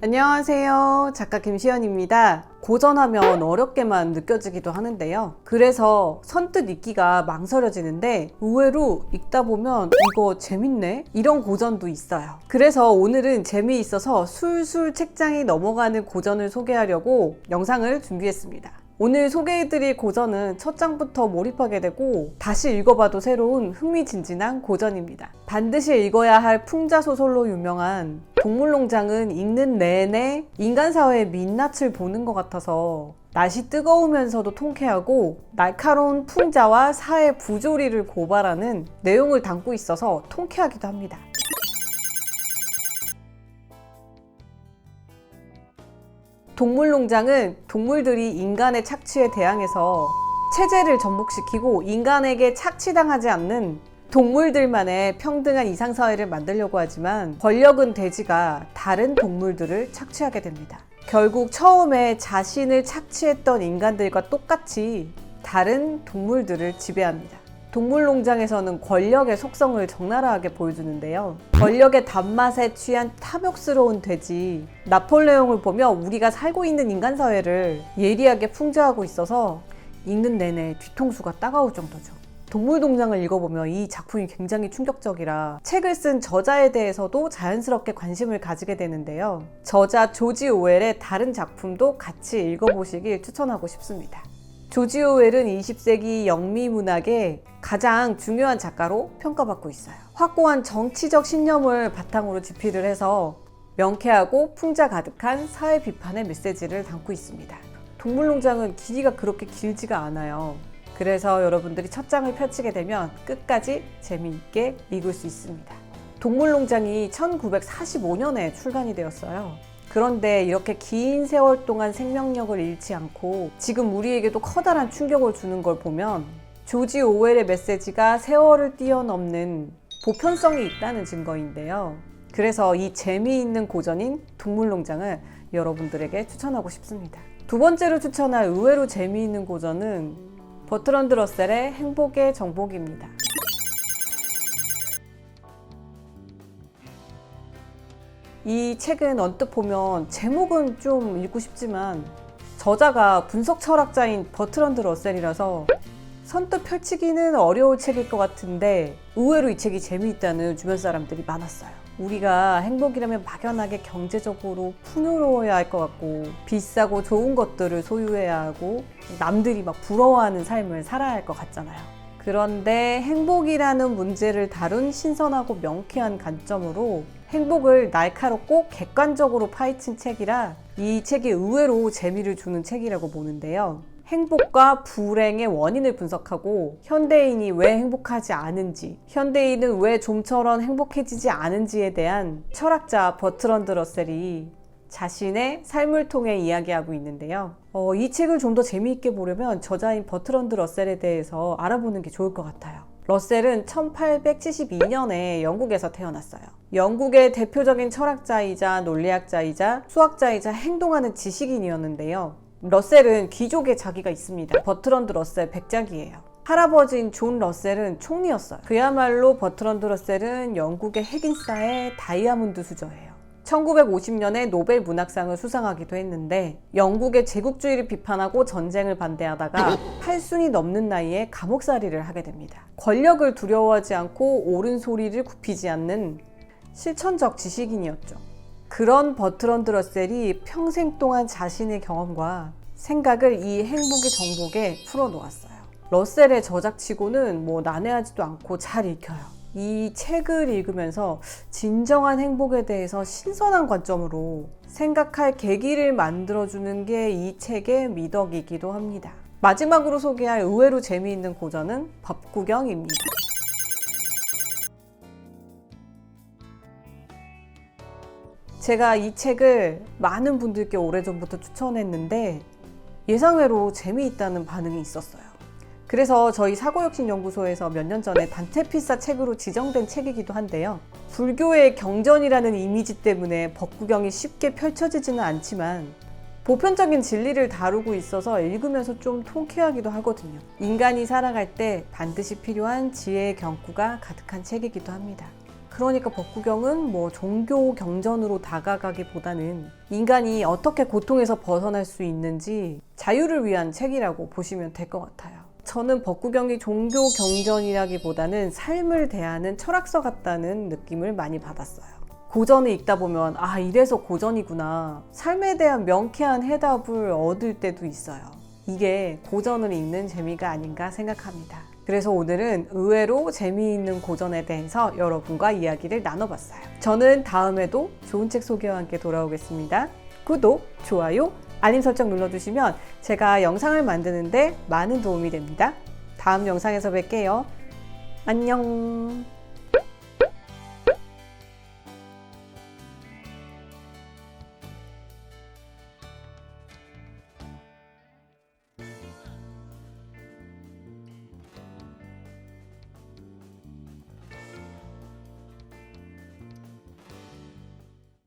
안녕하세요. 작가 김시연입니다. 고전하면 어렵게만 느껴지기도 하는데요. 그래서 선뜻 읽기가 망설여지는데 의외로 읽다 보면 이거 재밌네? 이런 고전도 있어요. 그래서 오늘은 재미있어서 술술 책장이 넘어가는 고전을 소개하려고 영상을 준비했습니다. 오늘 소개해드릴 고전은 첫 장부터 몰입하게 되고 다시 읽어봐도 새로운 흥미진진한 고전입니다. 반드시 읽어야 할 풍자 소설로 유명한 동물농장은 읽는 내내 인간 사회의 민낯을 보는 것 같아서 날씨 뜨거우면서도 통쾌하고 날카로운 풍자와 사회 부조리를 고발하는 내용을 담고 있어서 통쾌하기도 합니다. 동물농장은 동물들이 인간의 착취에 대항해서 체제를 전복시키고 인간에게 착취당하지 않는 동물들만의 평등한 이상사회를 만들려고 하지만 권력은 돼지가 다른 동물들을 착취하게 됩니다. 결국 처음에 자신을 착취했던 인간들과 똑같이 다른 동물들을 지배합니다. 동물농장에서는 권력의 속성을 적나라하게 보여주는데요. 권력의 단맛에 취한 탐욕스러운 돼지 나폴레옹을 보며 우리가 살고 있는 인간 사회를 예리하게 풍자하고 있어서 읽는 내내 뒤통수가 따가울 정도죠. 동물동장을 읽어보면 이 작품이 굉장히 충격적이라 책을 쓴 저자에 대해서도 자연스럽게 관심을 가지게 되는데요. 저자 조지 오웰의 다른 작품도 같이 읽어보시길 추천하고 싶습니다. 조지 오웰은 20세기 영미 문학의 가장 중요한 작가로 평가받고 있어요. 확고한 정치적 신념을 바탕으로 집필을 해서 명쾌하고 풍자 가득한 사회 비판의 메시지를 담고 있습니다. 동물농장은 길이가 그렇게 길지가 않아요. 그래서 여러분들이 첫 장을 펼치게 되면 끝까지 재미있게 읽을 수 있습니다. 동물농장이 1945년에 출간이 되었어요. 그런데 이렇게 긴 세월 동안 생명력을 잃지 않고 지금 우리에게도 커다란 충격을 주는 걸 보면 조지 오웰의 메시지가 세월을 뛰어넘는 보편성이 있다는 증거인데요. 그래서 이 재미있는 고전인 동물농장을 여러분들에게 추천하고 싶습니다. 두 번째로 추천할 의외로 재미있는 고전은 버트런드 러셀의 행복의 정복입니다. 이 책은 언뜻 보면 제목은 좀 읽고 싶지만 저자가 분석 철학자인 버트런드 러셀이라서 선뜻 펼치기는 어려울 책일 것 같은데 의외로 이 책이 재미있다는 주변 사람들이 많았어요. 우리가 행복이라면 막연하게 경제적으로 풍요로워야 할 것 같고 비싸고 좋은 것들을 소유해야 하고 남들이 막 부러워하는 삶을 살아야 할 것 같잖아요. 그런데 행복이라는 문제를 다룬 신선하고 명쾌한 관점으로 행복을 날카롭고 객관적으로 파헤친 책이라 이 책이 의외로 재미를 주는 책이라고 보는데요. 행복과 불행의 원인을 분석하고 현대인이 왜 행복하지 않은지, 현대인은 왜 좀처럼 행복해지지 않은지에 대한 철학자 버트런드 러셀이 자신의 삶을 통해 이야기하고 있는데요. 어, 이 책을 좀 더 재미있게 보려면 저자인 버트런드 러셀에 대해서 알아보는 게 좋을 것 같아요. 러셀은 1872년에 영국에서 태어났어요. 영국의 대표적인 철학자이자 논리학자이자 수학자이자 행동하는 지식인이었는데요. 러셀은 귀족의 자기가 있습니다. 버트런드 러셀 백작이에요. 할아버지인 존 러셀은 총리였어요. 그야말로 버트런드 러셀은 영국의 핵인싸의 다이아몬드 수저예요. 1950년에 노벨 문학상을 수상하기도 했는데 영국의 제국주의를 비판하고 전쟁을 반대하다가 8순이 넘는 나이에 감옥살이를 하게 됩니다. 권력을 두려워하지 않고 옳은 소리를 굽히지 않는 실천적 지식인이었죠. 그런 버트런드 러셀이 평생 동안 자신의 경험과 생각을 이 행복의 정복에 풀어놓았어요. 러셀의 저작치고는 뭐 난해하지도 않고 잘 읽혀요. 이 책을 읽으면서 진정한 행복에 대해서 신선한 관점으로 생각할 계기를 만들어주는 게 이 책의 미덕이기도 합니다. 마지막으로 소개할 의외로 재미있는 고전은 법구경입니다. 제가 이 책을 많은 분들께 오래전부터 추천했는데 예상외로 재미있다는 반응이 있었어요. 그래서 저희 사고혁신연구소에서 몇 년 전에 단체 필사 책으로 지정된 책이기도 한데요. 불교의 경전이라는 이미지 때문에 법구경이 쉽게 펼쳐지지는 않지만 보편적인 진리를 다루고 있어서 읽으면서 좀 통쾌하기도 하거든요. 인간이 살아갈 때 반드시 필요한 지혜의 경구가 가득한 책이기도 합니다. 그러니까 법구경은 뭐 종교 경전으로 다가가기보다는 인간이 어떻게 고통에서 벗어날 수 있는지 자유를 위한 책이라고 보시면 될 것 같아요. 저는 법구경이 종교 경전이라기보다는 삶을 대하는 철학서 같다는 느낌을 많이 받았어요. 고전을 읽다 보면 아 이래서 고전이구나 삶에 대한 명쾌한 해답을 얻을 때도 있어요. 이게 고전을 읽는 재미가 아닌가 생각합니다. 그래서 오늘은 의외로 재미있는 고전에 대해서 여러분과 이야기를 나눠봤어요. 저는 다음에도 좋은 책 소개와 함께 돌아오겠습니다. 구독, 좋아요, 알림 설정 눌러주시면 제가 영상을 만드는데 많은 도움이 됩니다. 다음 영상에서 뵐게요. 안녕.